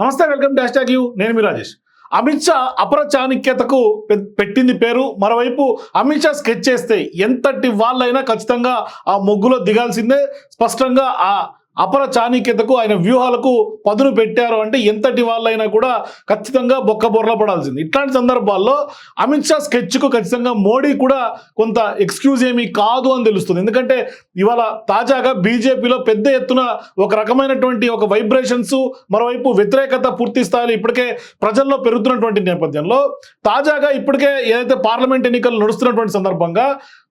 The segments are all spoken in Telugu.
నమస్తే వెల్కమ్ డాష్ ట్యాగ్ యూ. నేను మీ రాజేష్. అమిత్ షా అపర చాణక్యతకు పె- పెట్టింది పేరు. మరోవైపు అమిత్ షా స్కెచ్ చేస్తే ఎంతటి వాళ్ళైనా ఖచ్చితంగా ఆ ముగ్గులో దిగాల్సిందే. స్పష్టంగా ఆ అపర చాణక్యతకు ఆయన వ్యూహాలకు పదును పెట్టారు అంటే ఎంతటి వాళ్ళైనా కూడా ఖచ్చితంగా బొక్క బొర్ర పడాల్సింది. ఇట్లాంటి సందర్భాల్లో అమిత్ షా స్కెచ్కు ఖచ్చితంగా మోడీ కూడా కొంత ఎక్స్క్యూజ్ ఏమీ కాదు అని తెలుస్తుంది. ఎందుకంటే ఇవాళ తాజాగా బీజేపీలో పెద్ద ఎత్తున ఒక రకమైనటువంటి ఒక వైబ్రేషన్స్ మరోవైపు వ్యతిరేకత పూర్తి స్థాయిలో ఇప్పటికే ప్రజల్లో పెరుగుతున్నటువంటి నేపథ్యంలో తాజాగా ఇప్పటికే ఏదైతే పార్లమెంట్ ఎన్నికలు నడుస్తున్నటువంటి సందర్భంగా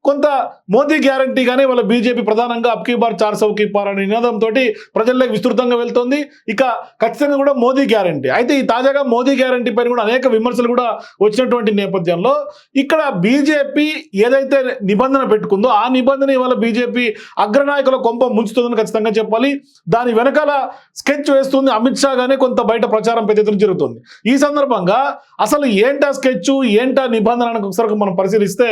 కొంత మోదీ గ్యారంటీగానే వాళ్ళ బీజేపీ ప్రధానంగా అప్కీ బార్ చార్ సౌ పార్ అనే నినాదంతో ప్రజల్లోకి విస్తృతంగా వెళ్తోంది. ఇక ఖచ్చితంగా కూడా మోదీ గ్యారంటీ. అయితే ఈ తాజాగా మోదీ గ్యారంటీ పైన కూడా అనేక విమర్శలు కూడా వచ్చినటువంటి నేపథ్యంలో ఇక్కడ బీజేపీ ఏదైతే నిబంధన పెట్టుకుందో ఆ నిబంధన ఇవాళ బీజేపీ అగ్రనాయకుల కొంప ముంచుతుందని ఖచ్చితంగా చెప్పాలి. దాని వెనకాల స్కెచ్ వేస్తుంది అమిత్ షా గానే కొంత బయట ప్రచారం పెద్ద జరుగుతుంది. ఈ సందర్భంగా అసలు ఏంటా స్కెచ్? ఏంటా నిబంధన అని ఒకసారి మనం పరిశీలిస్తే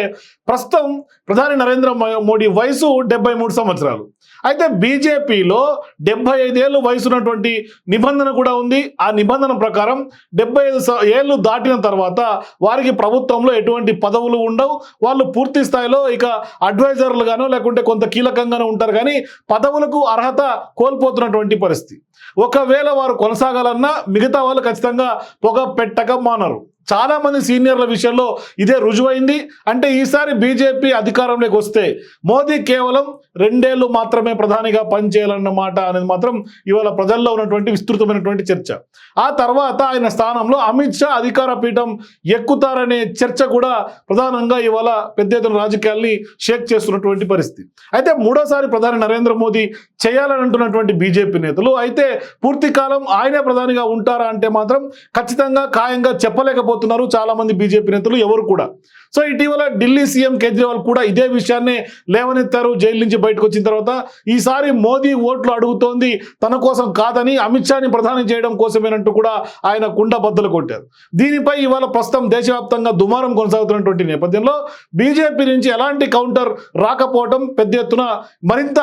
ప్రస్తుతం ప్రధాని నరేంద్ర మోడీ వయసు డెబ్బై మూడు సంవత్సరాలు. అయితే బీజేపీలో డెబ్బై ఐదేళ్ళు వయసు ఉన్నటువంటి నిబంధన కూడా ఉంది. ఆ నిబంధన ప్రకారం డెబ్బై ఐదు స- ఏళ్ళు దాటిన తర్వాత వారికి ప్రభుత్వంలో ఎటువంటి పదవులు ఉండవు. వాళ్ళు పూర్తి స్థాయిలో ఇక అడ్వైజర్లుగానో లేకుంటే కొంత కీలకంగానో ఉంటారు. కానీ పదవులకు అర్హత కోల్పోతున్నటువంటి పరిస్థితి. ఒకవేళ వారు కొనసాగాలన్నా మిగతా వాళ్ళు ఖచ్చితంగా పొగ పెట్టక మానరు. చాలా మంది సీనియర్ల విషయంలో ఇదే రుజువైంది. అంటే ఈసారి బీజేపీ అధికారంలోకి వస్తే మోదీ కేవలం రెండేళ్ళు మాత్రమే ప్రధానిగా పనిచేయాలన్న మాట అనేది మాత్రం ఇవాళ ప్రజల్లో ఉన్నటువంటి విస్తృతమైనటువంటి చర్చ. ఆ తర్వాత ఆయన స్థానంలో అమిత్ షా అధికార పీఠం ఎక్కుతారనే చర్చ కూడా ప్రధానంగా ఇవాళ పెద్ద ఎత్తున రాజకీయాల్ని షేక్ చేస్తున్నటువంటి పరిస్థితి. అయితే మూడోసారి ప్రధాని నరేంద్ర మోదీ చేయాలని అంటున్నటువంటి బీజేపీ నేతలు అయితే పూర్తి కాలం ఆయనే ప్రధానిగా ఉంటారా అంటే మాత్రం ఖచ్చితంగా ఖాయంగా చెప్పలేకపోతే చాలా మంది బీజేపీ నేతలు ఎవరు కూడా. సో ఇటీవల ఢిల్లీ సీఎం కేజ్రీవాల్ కూడా ఇదే విషయాన్ని లేవనెత్తారు జైలు నుంచి బయటకు వచ్చిన తర్వాత. ఈసారి మోదీ ఓట్లు అడుగుతోంది తన కోసం కాదని అమిత్ షాని ప్రధాని చేయడం కోసమేనంటూ కూడా ఆయన కుండ బద్దలు కొట్టారు. దీనిపై ఇవాళ ప్రస్తుతం దేశవ్యాప్తంగా దుమారం కొనసాగుతున్నటువంటి నేపథ్యంలో బీజేపీ నుంచి ఎలాంటి కౌంటర్ రాకపోవడం పెద్ద ఎత్తున మరింత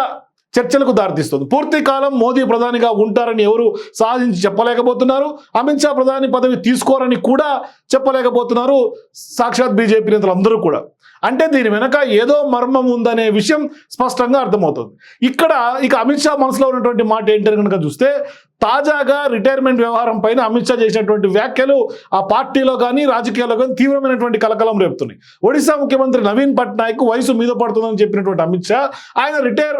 చర్చలకు దారితీస్తుంది. పూర్తి కాలం మోదీ ప్రధానిగా ఉంటారని ఎవరు సాధించి చెప్పలేకపోతున్నారు. అమిత్ షా ప్రధాని పదవి తీసుకోరని కూడా చెప్పలేకపోతున్నారు సాక్షాత్ బీజేపీ నేతలు అందరూ కూడా. అంటే దీని వెనక ఏదో మర్మం ఉందనే విషయం స్పష్టంగా అర్థమవుతుంది. ఇక్కడ ఇక అమిత్ షా మనసులో ఉన్నటువంటి మాట ఏంటని కనుక చూస్తే తాజాగా రిటైర్మెంట్ వ్యవహారం పైన అమిత్ షా చేసినటువంటి వ్యాఖ్యలు ఆ పార్టీలో కానీ రాజకీయాల్లో కానీ తీవ్రమైనటువంటి కలకలం రేపుతున్నాయి. ఒడిశా ముఖ్యమంత్రి నవీన్ పట్నాయక్ వయసు మీద పడుతుందని చెప్పినటువంటి అమిత్ షా ఆయన రిటైర్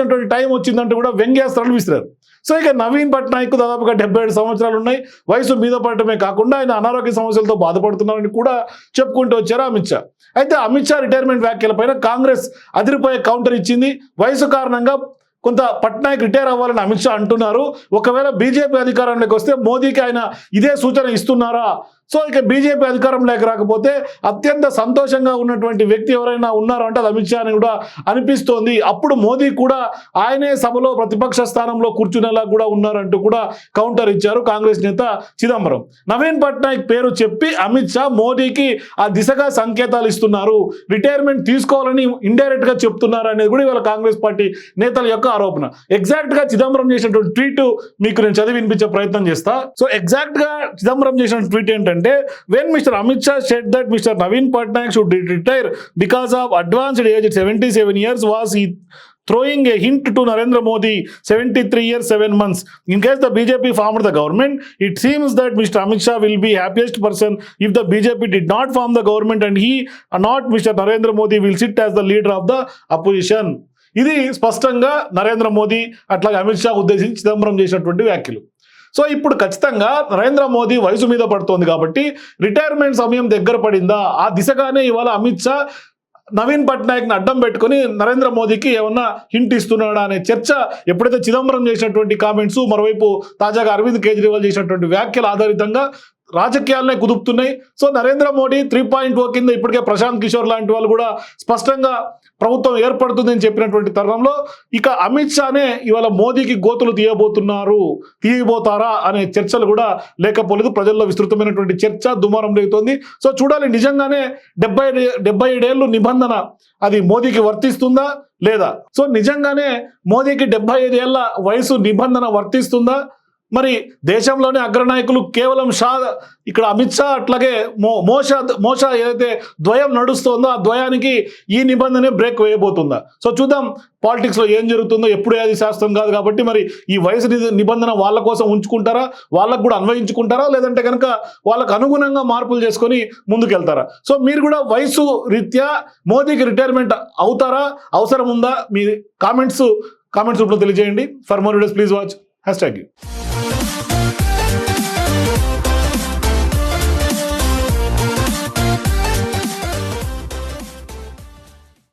అవ్వాల్సినటువంటి టైం వచ్చిందంటే కూడా వ్యంగ్యాస్త్రాలు విసిరారు. సో ఇక నవీన్ పట్నాయక్ దాదాపుగా డెబ్బై ఏడు సంవత్సరాలు ఉన్నాయి. వయసు మీద పడటమే కాకుండా ఆయన అనారోగ్య సమస్యలతో బాధపడుతున్నారని కూడా చెప్పుకుంటూ వచ్చారు అమిత్ షా. అయితే అమిత్ షా రిటైర్మెంట్ వ్యాఖ్యలపైన కాంగ్రెస్ అదిరిపోయే కౌంటర్ ఇచ్చింది. వయసు కారణంగా కొంత పట్నాయక్ రిటైర్ అవ్వాలని అమిత్ షా అంటున్నారు. ఒకవేళ బీజేపీ అధికారంలోకి వస్తే మోదీకి ఆయన ఇదే సూచన ఇస్తున్నారా? సో ఇక బీజేపీ అధికారంలోకి రాకపోతే అత్యంత సంతోషంగా ఉన్నటువంటి వ్యక్తి ఎవరైనా ఉన్నారో అంటే అది అమిత్ షా అని కూడా అనిపిస్తోంది. అప్పుడు మోదీ కూడా ఆయనే సభలో ప్రతిపక్ష స్థానంలో కూర్చునేలా కూడా ఉన్నారంటూ కూడా కౌంటర్ ఇచ్చారు కాంగ్రెస్ నేత చిదంబరం. నవీన్ పట్నాయక్ పేరు చెప్పి అమిత్ షా మోదీకి ఆ దిశగా సంకేతాలు ఇస్తున్నారు. రిటైర్మెంట్ తీసుకోవాలని ఇండైరెక్ట్గా చెప్తున్నారు అనేది కూడా ఇవాళ కాంగ్రెస్ పార్టీ నేతల యొక్క ఆరోపణ. ఎగ్జాక్ట్గా చిదంబరం చేసినటువంటి ట్వీట్ మీకు నేను చదివి వినిపించే ప్రయత్నం చేస్తా. సో ఎగ్జాక్ట్గా చిదంబరం చేసిన ట్వీట్ ఏంటంటే when mister Amit Shah said that mister Naveen Patnaik should retire because of advanced age seventy seven years was he throwing a hint to Narendra Modi, 73 years, 7 months. In case the BJP formed the government, it seems that Mr. Amit Shah will be happiest person if the BJP did not form the government and he, not Mr. Narendra Modi, will sit as the leader of the opposition. ఇది స్పష్టంగా నరేంద్ర మోదీ అట్లాగే అమిత్ షా ఉద్దేశించి చిదంబరం చేసినటువంటి వ్యాఖ్యలు సో ఇప్పుడు ఖచ్చితంగా నరేంద్ర మోదీ వయసు మీద పడుతోంది కాబట్టి రిటైర్మెంట్ సమయం దగ్గర పడిందా? ఆ దిశగానే ఇవాళ అమిత్ షా నవీన్ పట్నాయక్ని అడ్డం పెట్టుకొని నరేంద్ర మోదీకి ఏమన్నా హింట్ ఇస్తున్నాడా అనే చర్చ ఎప్పుడైతే చిదంబరం చేసినటువంటి కామెంట్స్ మరోవైపు తాజాగా అరవింద్ కేజ్రీవాల్ చేసినటువంటి వ్యాఖ్యల ఆధారితంగా రాజకీయాలనే కుదుపుతున్నాయి. So Narendra Modi three point O కింద ఇప్పటికే ప్రశాంత్ కిషోర్ లాంటి వాళ్ళు కూడా స్పష్టంగా ప్రభుత్వం ఏర్పడుతుందని చెప్పినటువంటి తరుణంలో ఇక అమిత్ షానే ఇవాళ మోదీకి గోతులు తీయబోతున్నారు. తీయబోతారా అనే చర్చలు కూడా లేకపోలేదు ప్రజల్లో విస్తృతమైనటువంటి చర్చ దుమారం రేగుతోంది. సో చూడాలి నిజంగానే డెబ్బై డెబ్బై ఏడేళ్ళు నిబంధన అది మోదీకి వర్తిస్తుందా లేదా? సో నిజంగానే మోదీకి డెబ్బై ఐదేళ్ళ వయసు నిబంధన వర్తిస్తుందా? మరి దేశంలోని అగ్రనాయకులు కేవలం షా ఇక్కడ అమిత్ షా అట్లాగే మో మోషా మోషా ఏదైతే ద్వయం నడుస్తోందో ఆ ద్వయానికి ఈ నిబంధనే బ్రేక్ వేయబోతుందా? సో చూద్దాం పాలిటిక్స్లో ఏం జరుగుతుందో ఎప్పుడే అది శాస్త్రం కాదు కాబట్టి మరి ఈ వయసు ని- నిబంధన వాళ్ళ కోసం ఉంచుకుంటారా? వాళ్ళకు కూడా అన్వయించుకుంటారా? లేదంటే కనుక వాళ్ళకు అనుగుణంగా మార్పులు చేసుకొని ముందుకెళ్తారా? సో మీరు కూడా వయసు రీత్యా మోదీకి రిటైర్మెంట్ అవుతారా? అవసరం ఉందా? మీ కామెంట్స్ కామెంట్స్ రూపంలో తెలియజేయండి. For more videos please watch. Hashtag you